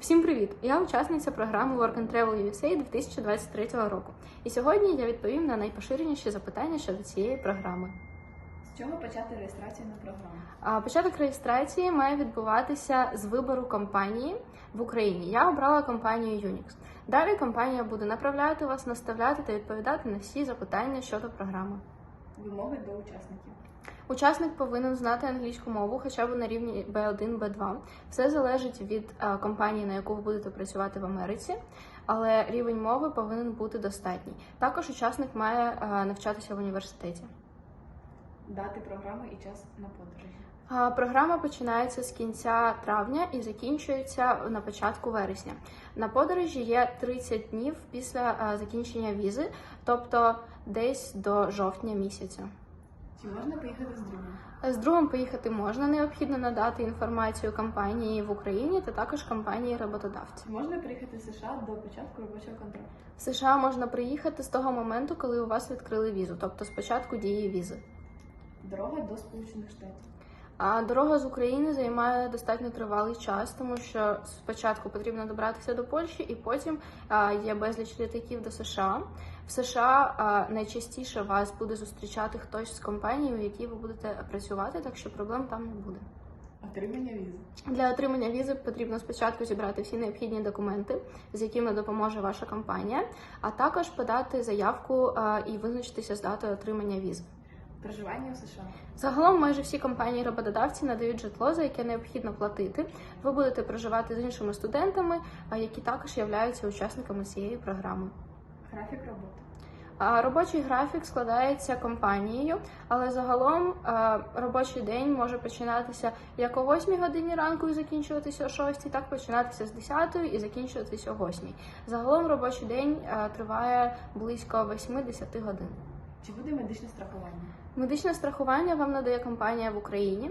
Всім привіт! Я учасниця програми Work and Travel USA 2023 року. І сьогодні я відповім на найпоширеніші запитання щодо цієї програми. З чого почати реєстрацію на програму? Початок реєстрації має відбуватися з вибору компанії в Україні. Я обрала компанію Unix. Далі компанія буде направляти вас, наставляти та відповідати на всі запитання щодо програми. Вимоги до учасників. Учасник повинен знати англійську мову хоча б на рівні B1, B2. Все залежить від е, компанії, на яку ви будете працювати в Америці, але рівень мови повинен бути достатній. Також учасник має е, навчатися в університеті. Дати програми і час на подорожі. Програма починається з кінця травня і закінчується на початку вересня. На подорожі є 30 днів після е, закінчення візи, тобто десь до жовтня місяця. Чи можна поїхати з другом? З другом поїхати можна. Необхідно надати інформацію компанії в Україні та також компанії роботодавця. Можна приїхати в США до початку робочого контракту? В США можна приїхати з того моменту, коли у вас відкрили візу, тобто з початку дії візи. Дорога до Сполучених Штатів. А дорога з України займає достатньо тривалий час, тому що спочатку потрібно добратися до Польщі, і потім є безліч літаків до США. В США найчастіше вас буде зустрічати хтось з компанією, в якій ви будете працювати, так що проблем там не буде. Отримання візи. Для отримання візи потрібно спочатку зібрати всі необхідні документи, з якими допоможе ваша компанія, а також подати заявку і визначитися з датою отримання візи. Проживання в США. Загалом майже всі компанії роботодавці надають житло, за яке необхідно платити. Ви будете проживати з іншими студентами, які також являються учасниками цієї програми. Графік роботи. Робочий графік складається компанією, але загалом робочий день може починатися як о 8 годині ранку і закінчуватися о 6, так починатися з 10 і закінчуватися о 8. Загалом робочий день триває близько 8-10 годин. Чи буде медичне страхування? Медичне страхування вам надає компанія в Україні.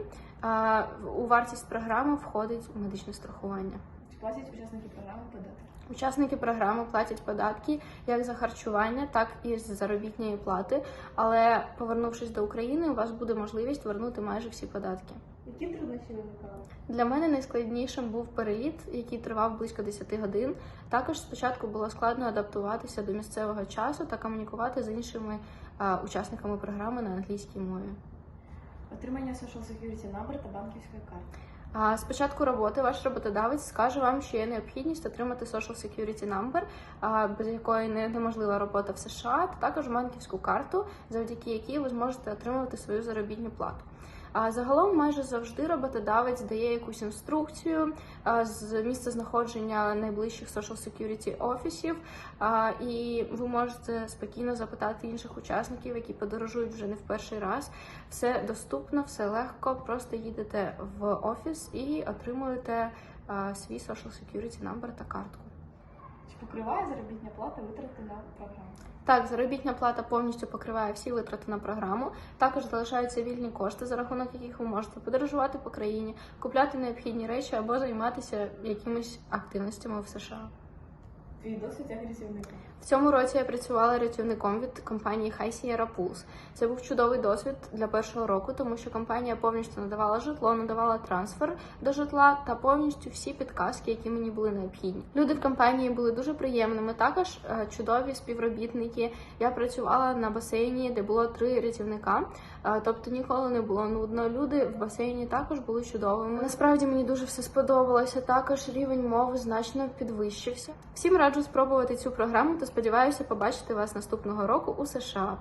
У вартість програми входить медичне страхування. Чи платять учасники програми податки? Учасники програми платять податки як за харчування, так і з заробітної плати. Але повернувшись до України, у вас буде можливість вернути майже всі податки. Які труднощі виникали? Для мене найскладнішим був переліт, який тривав близько 10 годин. Також спочатку було складно адаптуватися до місцевого часу та комунікувати з іншими а, учасниками програми на англійській мові. Отримання Social Security number та банківської карти. З початку роботи ваш роботодавець скаже вам, що є необхідність отримати Social Security Number, без якої неможлива робота в США, та також банківську карту, завдяки якій ви зможете отримувати свою заробітну плату. А загалом майже завжди роботодавець дає якусь інструкцію з місця знаходження найближчих Social Security офісів, і ви можете спокійно запитати інших учасників, які подорожують вже не в перший раз. Все доступно, все легко. Просто їдете в офіс і отримуєте свій Social Security number та картку. Чи покриває заробітня плата витрати на програму? Так, заробітна плата повністю покриває всі витрати на програму. Також залишаються вільні кошти, за рахунок яких ви можете подорожувати по країні, купляти необхідні речі або займатися якимись активностями в США. Твій як рятівника. В цьому році я працювала рятівником від компанії High Sierra Pools. Це був чудовий досвід для першого року, тому що компанія повністю надавала житло, надавала трансфер до житла та повністю всі підказки, які мені були необхідні. Люди в компанії були дуже приємними. Також е, чудові співробітники. Я працювала на басейні, де було три рятівника. Е, Тобто ніколи не було нудно. Люди в басейні також були чудовими. Насправді мені дуже все сподобалося. Також рівень мови значно підвищився. Всім раджу спробувати цю програму та сподіваюся побачити вас наступного року у США.